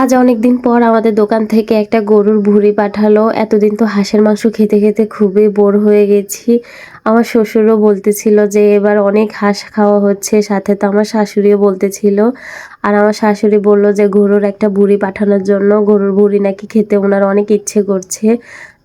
আজ অনেক দিন পর আমাদের দোকান থেকে একটা গরুর ভুঁড়ি পাঠালো। এতদিন তো হাঁসের মাংস খেতে খেতে খুবই বোর হয়ে গেছি। আমার শ্বশুরও বলতেছিল যে এবার অনেক হাঁস খাওয়া হচ্ছে, সাথে তো আমার শাশুড়িও বলতেছিল। আর আমার শাশুড়ি বলল যে গরুর একটা ভুঁড়ি পাঠানোর জন্য, গরুর ভুঁড়ি নাকি খেতে ওনার অনেক ইচ্ছে করছে।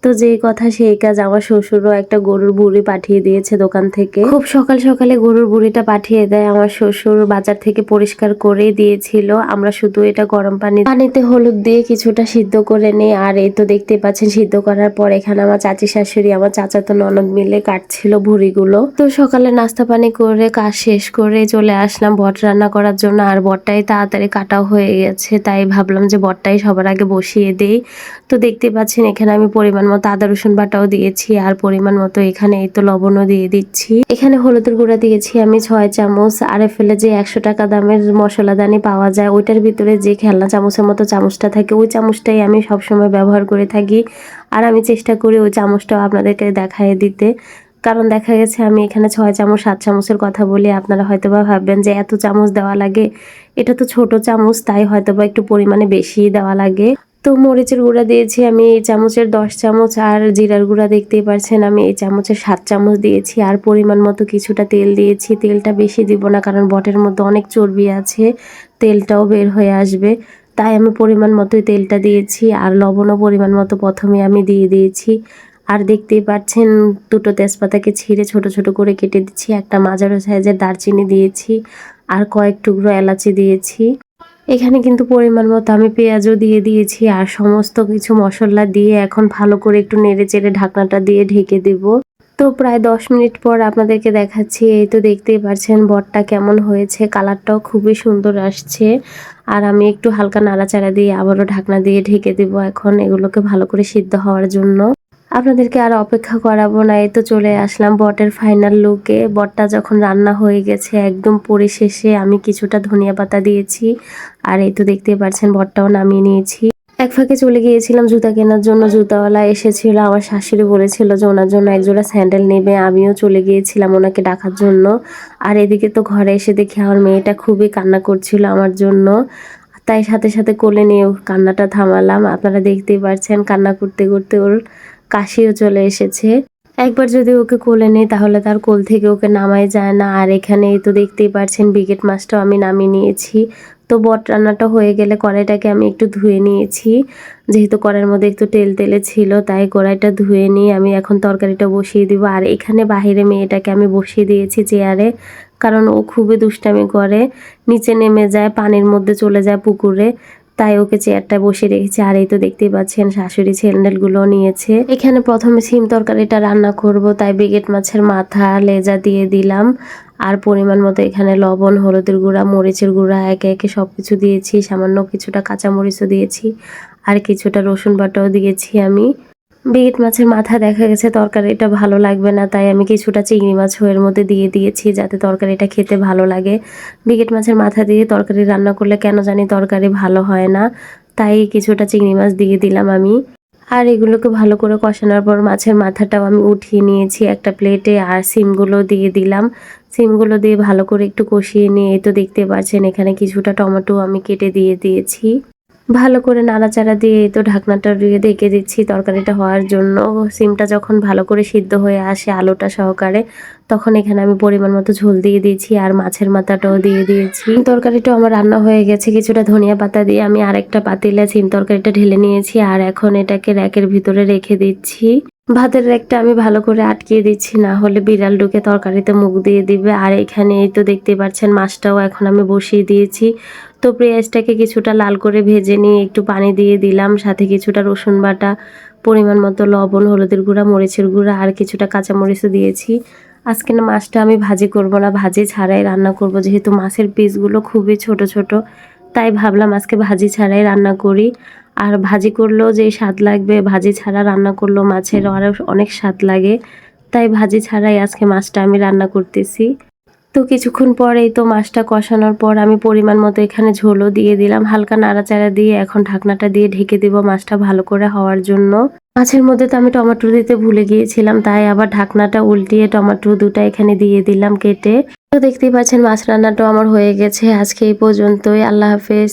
তো যেই কথা সেই কাজ আমার শ্বশুরও একটা গরুর বুড়ি পাঠিয়ে দিয়েছে দোকান থেকে। খুব সকাল সকালে গরুর বুড়িটা পাঠিয়ে দেয়। আমার শ্বশুর বাজার থেকে পরিষ্কার করে দিয়েছিল। আমরা শুধু এটা গরম পানি পানিতে হলুদ দিয়ে কিছুটা সিদ্ধ করে নিই। আর এই তো দেখতে পাচ্ছেন, সিদ্ধ করার পর এখানে আমার চাচি শাশুড়ি, আমার চাচাতো ননদ মিলে কাটছিল ভুড়িগুলো। তো সকালে নাস্তা পানি করে কাজ শেষ করে চলে আসলাম বট রান্না করার জন্য। আর বটটাই তাড়াতাড়ি কাটা হয়ে গেছে। তাই ভাবলাম যে বটটাই সবার আগে বসিয়ে দেই। তো দেখতে পাচ্ছেন, এখানে আমি পরিমাণ মতো আদা, রসুন বাটাও দিয়েছি আর পরিমাণ মতো এখানে এই তো লবণও দিয়ে দিচ্ছি। এখানে হলুদের গুঁড়া দিয়েছি আমি ছয় চামচ। আর ফেলে যে একশো টাকা দামের মশলাদানি পাওয়া যায়, ওইটার ভিতরে যে খেলনা চামচের মতো চামচটা থাকে, ওই চামচটাই আমি সবসময় ব্যবহার করে থাকি। আর আমি চেষ্টা করি ওই চামচটাও আপনাদেরকে দেখায় দিতে। কারণ দেখা গেছে আমি এখানে ছয় চামচ, সাত চামচের কথা বলি, আপনারা হয়তো বা ভাববেন যে এত চামচ দেওয়া লাগে। এটা তো ছোট চামচ, তাই হয়তো বা একটু পরিমাণে বেশি দেওয়া লাগে। তো মরিচের গুঁড়া দিয়েছি আমি, এই চামচের দশ চামচ আর জিরার গুঁড়া দেখতেই পারছেন, আমি এই চামচের সাত চামচ দিয়েছি। আর পরিমাণ মতো কিছুটা তেল দিয়েছি, তেলটা বেশি দিব না কারণ বটের মধ্যে অনেক চর্বি আছে, তেলটাও বের হয়ে আসবে। তাই আমি পরিমাণ মতোই তেলটা দিয়েছি আর লবণও পরিমাণ মতো প্রথমে আমি দিয়ে দিয়েছি। আর দেখতেই পাচ্ছেন দুটো তেজপাতাকে ছিঁড়ে ছোট ছোট করে কেটে দিচ্ছি, একটা মাঝারো সাইজের দারচিনি দিয়েছি আর কয়েক টুকরো এলাচি দিয়েছি। এখানে কিন্তু পরিমাণ মতো আমি পেঁয়াজও দিয়ে দিয়েছি আর সমস্ত কিছু মশলা দিয়ে এখন ভালো করে একটু নেড়ে চেড়ে ঢাকনাটা দিয়ে ঢেকে দেব। তো প্রায় দশ মিনিট পর আপনাদেরকে দেখাচ্ছি, এই তো দেখতেই পাচ্ছেন বটটা কেমন হয়েছে, কালারটাও খুবই সুন্দর আসছে। আর আমি একটু হালকা নাড়াচাড়া দিয়ে আবারও ঢাকনা দিয়ে ঢেকে দেব এখন এগুলোকে ভালো করে সিদ্ধ হওয়ার জন্য। আপনাদেরকে আর অপেক্ষা করাবো না, এই তো চলে আসলাম বটের ফাইনাল লুকে বটটা যখন রান্না হয়ে গেছে একদম পরিশেষে আমি কিছুটা ধনিয়া পাতা দিয়েছি, আর এই তো দেখতে পাচ্ছেন বটটাও নামিয়ে নিয়েছি। এক ফাঁকে চলে গিয়েছিলাম জুতা কেনার জন্য, জুতাওয়ালা এসেছিল, আমার শাশুড়ি বলেছিল যে ওনার জন্য একজোড়া স্যান্ডেল নেবে, আমিও চলে গিয়েছিলাম ওনাকে ডাকার জন্য। আর এদিকে তো ঘরে এসে দেখি আমার মেয়েটা খুবই কান্না করছিল আমার জন্য। তাই সাথে সাথে কোলে নিয়ে কান্নাটা থামালাম, আপনারা দেখতেই পাচ্ছেন কান্না করতে করতে ওর কাশিও চলে এসেছে। একবার যদি ওকে কোলে নেই, তাহলে তার কোল থেকে ওকে নামাই যায় না। আর এখানে তো দেখতেই পারছেন বিকেট মাছটাও আমি নামিয়ে নিয়েছি। তো বট রান্নাটা হয়ে গেলে কড়াইটাকে আমি একটু ধুয়ে নিয়েছি। যেহেতু কড়াইয়ের মধ্যে একটু তেল তেলে ছিল, তাই কড়াইটা ধুয়ে নিয়ে আমি এখন তরকারিটা বসিয়ে দিব। আর এখানে বাহিরে মেয়েটাকে আমি বসিয়ে দিয়েছি চেয়ারে, কারণ ও খুবই দুষ্টামি করে। নিচে নেমে যায়, পানির মধ্যে চলে যায় পুকুরে। তাই ওকে চেয়ারটায় বসে রেখেছে। আর এই তো দেখতেই পাচ্ছেন শাশুড়ি স্যান্ডেলগুলো নিয়েছে। এখানে প্রথমে সিম তরকারিটা রান্না করব, তাই বেগেট মাছের মাথা, লেজা দিয়ে দিলাম। আর পরিমাণ মতো এখানে লবণ, হলুদের গুঁড়া, মরিচের গুঁড়া, একে একে সব কিছু দিয়েছি। সামান্য কিছুটা কাঁচামরিচও দিয়েছি। আর কিছুটা রসুন বাটাও দিয়েছি আমি। বিগিট মাছের মাথা দেখা গেছে, তরকারিটা ভালো লাগবে না, তাই আমি কিছুটা চিংড়ি মাছ এর মধ্যে দিয়ে দিয়েছি যাতে তরকারিটা খেতে ভালো লাগে। বিগিট মাছের মাথা দিয়ে তরকারি রান্না করলে কেন জানি তরকারি ভালো হয় না, তাই কিছুটা চিংড়ি মাছ দিয়ে দিলাম আমি। আর এগুলোকে ভালো করে কষানোর পর মাছের মাথাটাও আমি উঠিয়ে নিয়েছি একটা প্লেটে, আর সিমগুলো দিয়ে দিলাম। সিমগুলো দিয়ে ভালো করে একটু কষিয়ে নিয়ে তো দেখতে পাচ্ছেন এখানে কিছুটা টমেটো আমি কেটে দিয়ে দিয়েছি। ভালো করে নাড়াচাড়া দিয়ে তো ঢাকনাটা দিয়ে ঢেকে দিচ্ছি, তরকারিটা হওয়ার জন্য। সিমটা যখন ভালো করে সিদ্ধ হয়ে আসে আলুটা সহকারে তখন এখানে আমি পরিমাণ মতো ঝোল দিয়ে দিয়েছি আর মাছের মাথাটাও দিয়ে দিয়েছি। তরকারিটাও আমার রান্না হয়ে গেছে, কিছুটা ধনিয়া পাতা দিয়ে আমি আরেকটা পাতিলে সিম তরকারিটা ঢেলে নিয়েছি আর এখন এটাকে র্যাকের ভিতরে রেখে দিচ্ছি। ভাতের র্যাকটা আমি ভালো করে আটকিয়ে দিচ্ছি, না হলে বিড়াল ঢুকে তরকারিতে মুখ দিয়ে দিবে। আর এখানে এই তো দেখতে পাচ্ছেন মাছটাও এখন আমি বসিয়ে দিয়েছি। তো পেঁয়াজটাকে কিছুটা লাল করে ভেজে নিয়ে একটু পানি দিয়ে দিলাম, সাথে কিছুটা রসুন বাটা, পরিমাণ মতো লবণ, হলুদের গুঁড়া, মরিচের গুঁড়া আর কিছুটা কাঁচামরিচও দিয়েছি। আজকে না মাছটা আমি ভাজি করব না, ভাজি ছাড়াই রান্না করব। যেহেতু মাছের পিসগুলো খুবই ছোট ছোট, তাই ভাবলাম আজকে ভাজি ছাড়াই রান্না করি। আর ভাজি করলেও যে স্বাদ লাগবে, ভাজি ছাড়া রান্না করলেও মাছের আরও অনেক স্বাদ লাগে। তাই ভাজি ছাড়াই আজকে মাছটা আমি রান্না করতেছি। তো কিছুক্ষণ পরেই তো মাছটা কষানোর পর আমি পরিমাণ মতো এখানে ঝোলও দিয়ে দিলাম। হালকা নাড়াচাড়া দিয়ে এখন ঢাকনাটা দিয়ে ঢেকে দিব মাছটা ভালো করে হওয়ার জন্য। মাছের মধ্যে তো আমি টমেটো দিতে ভুলে গিয়েছিলাম, তাই আবার ঢাকনাটা উল্টিয়ে টমেটো দুটা এখানে দিয়ে দিলাম কেটে। তো দেখতেই পাচ্ছেন মাছ রান্নাটাও আমার হয়ে গেছে। আজকে এই পর্যন্তই। আল্লাহ হাফেজ।